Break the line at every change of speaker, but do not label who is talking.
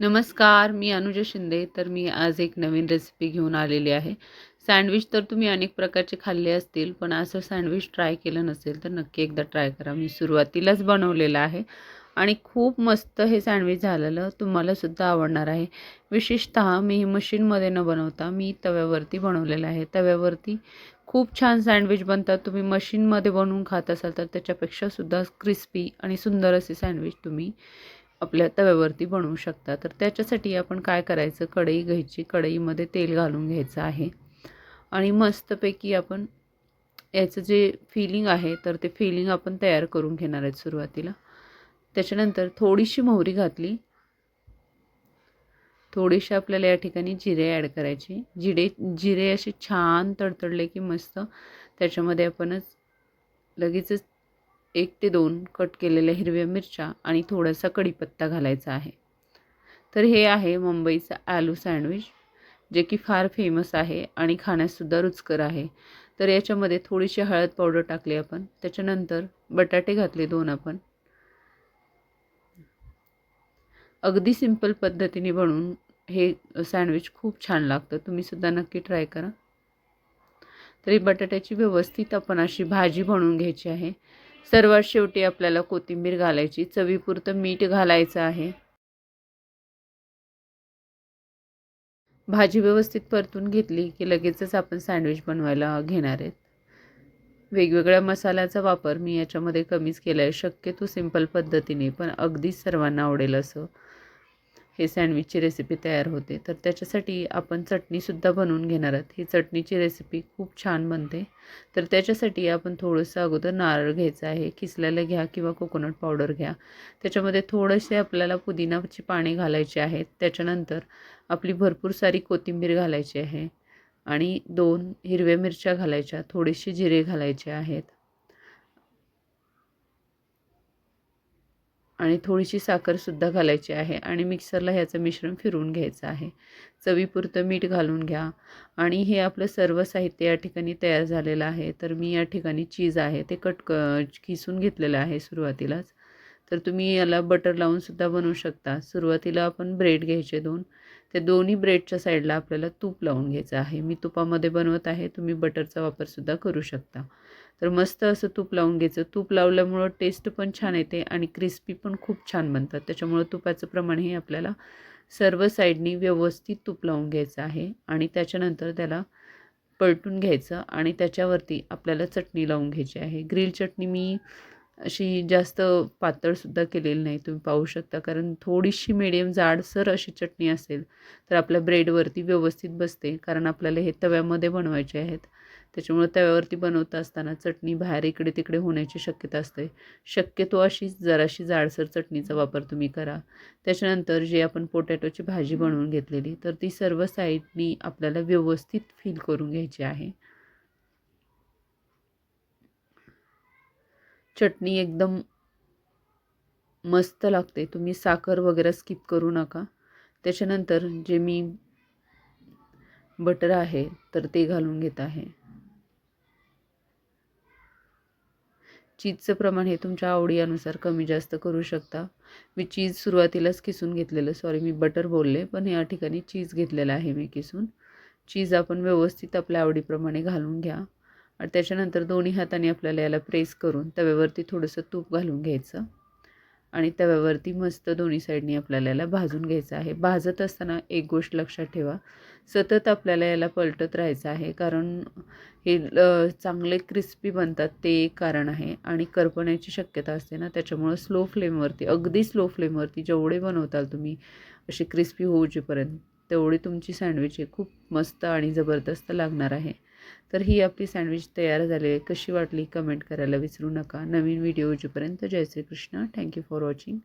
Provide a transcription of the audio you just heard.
नमस्कार मी अनुजा शिंदे. तर मी आज एक नवीन रेसिपी घेऊन आलेली आहे. सँडविच तर तुम्ही अनेक प्रकारचे खाल्ले असतील पण असं सँडविच ट्राय केलं नसेल तर नक्की एकदा ट्राय करा. मी सुरुवातीलाच बनवलेलं आहे आणि खूप मस्त हे सँडविच झालेलं तुम्हालासुद्धा आवडणार आहे. विशेषतः मी मशीनमध्ये न बनवता मी तव्यावरती बनवलेलं आहे. तव्यावरती खूप छान सँडविच बनतात. तुम्ही मशीनमध्ये बनवून खात असाल तर त्याच्यापेक्षासुद्धा क्रिस्पी आणि सुंदर असे सँडविच तुम्ही आपल्या तव्यावरती बनवू शकता. तर त्याच्यासाठी आपण काय करायचं? कढई घ्यायची. कढईमध्ये तेल घालून घ्यायचं आहे. आणि मस्तपैकी आपण याचं जे फिलिंग आहे तर ते फिलिंग आपण तयार करून घेणार आहेत सुरुवातीला. त्याच्यानंतर थोडीशी मोहरी घातली. थोडीशी आपल्याला या ठिकाणी जिरे ॲड करायचे. जिरे जिरे असे छान तडतडले की मस्त. त्याच्यामध्ये आपणच लगेचच एक ते दोन कट केलेल्या हिरव्या मिरच्या आणि थोडासा कढीपत्ता घालायचा आहे. तर हे आहे मुंबईचं आलू सँडविच जे की फार फेमस आहे आणि खाण्यासुद्धा रुचकर आहे. तर याच्यामध्ये थोडीशी हळद पावडर टाकली आपण त्याच्यानंतर बटाटे घातले दोन आपण. अगदी सिंपल पद्धतीने बनवून हे सँडविच खूप छान लागतं. तुम्हीसुद्धा नक्की ट्राय करा. तरी बटाट्याची व्यवस्थित आपण अशी भाजी बनवून घ्यायची आहे. सर्वात शेवटी आपल्याला कोथिंबीर घालायची. चवीपुरतं मीठ घालायचं आहे. भाजी व्यवस्थित परतून घेतली की लगेचच आपण सँडविच बनवायला घेणार आहेत. वेगवेगळ्या मसाल्याचा वापर मी याच्यामध्ये कमीच केला आहे शक्यतो सिंपल पद्धतीने पण अगदीच सर्वांना आवडेल असं. हे सँडविचची रेसिपी तयार होते. तर त्याच्यासाठी आपण चटणीसुद्धा बनवून घेणार आहोत. ही चटणीची रेसिपी खूप छान बनते. तर त्याच्यासाठी आपण थोडंसं अगोदर नारळ घ्यायचं आहे. किसलेलं घ्या किंवा कोकोनट पावडर घ्या. त्याच्यामध्ये थोडेसे आपल्याला पुदिनाची पाने घालायची आहेत. त्याच्यानंतर आपली भरपूर सारी कोथिंबीर घालायची आहे. आणि दोन हिरव्या मिरच्या घालायच्या. थोडेसे जिरे घालायचे आहेत. आणि थोडीशी साखरसुद्धा घालायची आहे आणि मिक्सरला ह्याचं मिश्रण फिरवून घ्यायचं आहे. चवीपुरतं मीठ घालून घ्या. आणि हे आपलं सर्व साहित्य या ठिकाणी तयार झालेलं आहे. तर मी या ठिकाणी चीज आहे ते कट क किसून घेतलेलं आहे सुरुवातीलाच. तर तुम्ही याला बटर लावूनसुद्धा बनवू शकता. सुरुवातीला आपण ब्रेड घ्यायचे दोन. ते दोन्ही ब्रेडच्या साईडला आपल्याला तूप लावून घ्यायचं आहे. मी तुपामध्ये बनवत आहे. तुम्ही बटरचा वापरसुद्धा करू शकता. तर मस्त असं तूप लावून घ्यायचं. तूप लावल्यामुळं टेस्ट पण छान येते आणि क्रिस्पी पण खूप छान बनतात. त्याच्यामुळं तुपाचं प्रमाण हे आपल्याला सर्व साईडनी व्यवस्थित तूप लावून घ्यायचं आहे आणि त्याच्यानंतर त्याला पलटून घ्यायचं आणि त्याच्यावरती आपल्याला चटणी लावून घ्यायची आहे. ग्रिल चटणी मी अशी जास्त पातळसुद्धा केलेली नाही तुम्ही पाहू शकता. कारण थोडीशी मिडियम जाडसर अशी चटणी असेल तर आपल्या ब्रेडवरती व्यवस्थित बसते. कारण आपल्याला हे तव्यामध्ये बनवायचे आहेत. त्याच्यामुळे तव्यावरती बनवता असताना चटणी बाहेर इकडे तिकडे होण्याची शक्यता असते. शक्यतो अशी जराशी जाडसर चटणीचा वापर तुम्ही करा. त्याच्यानंतर जे आपण पोटॅटोची भाजी बनवून घेतलेली तर ती सर्व साईडनी आपल्याला व्यवस्थित फील करून घ्यायची आहे. चटणी एकदम मस्त लागते. तुम्ही साखर वगैरे स्किप करू नका. त्याच्यानंतर जे मी बटर आहे तर ते घालून घेत आहे. चीजचं प्रमाण हे तुमच्या आवडीनुसार कमी जास्त करू शकता. मी चीज सुरुवातीलाच किसून घेतलेलं सॉरी मी बटर बोलले पण या ठिकाणी चीज घेतलेलं आहे मी किसून. चीज आपण व्यवस्थित आपल्या आवडीप्रमाणे घालून घ्या. आणि त्याच्यानंतर दोन्ही हाताने आपल्याला याला प्रेस करून तव्यावरती थोडंसं तूप घालून घ्यायचं. आणि तव्यावरती मस्त दोन्ही साईडनी आपल्याला याला भाजून घ्यायचं आहे. भाजत असताना एक गोष्ट लक्षात ठेवा सतत आपल्याला याला पलटत राहायचं आहे. कारण हे चांगले क्रिस्पी बनतात ते एक कारण आहे. आणि करपण्याची शक्यता असते ना त्याच्यामुळं स्लो फ्लेमवरती अगदी स्लो फ्लेमवरती जेवढे बनवताल तुम्ही अशी क्रिस्पी होऊचीपर्यंत तेवढी तुमची सँडविच हे खूप मस्त आणि जबरदस्त लागणार आहे. तर ही आपली सँडविच तयार झाली आहे. कशी वाटली? कमेंट करायला विसरू नका. नवीन व्हिडिओ येऊपर्यंत जय Shrikrishna. Thank you for watching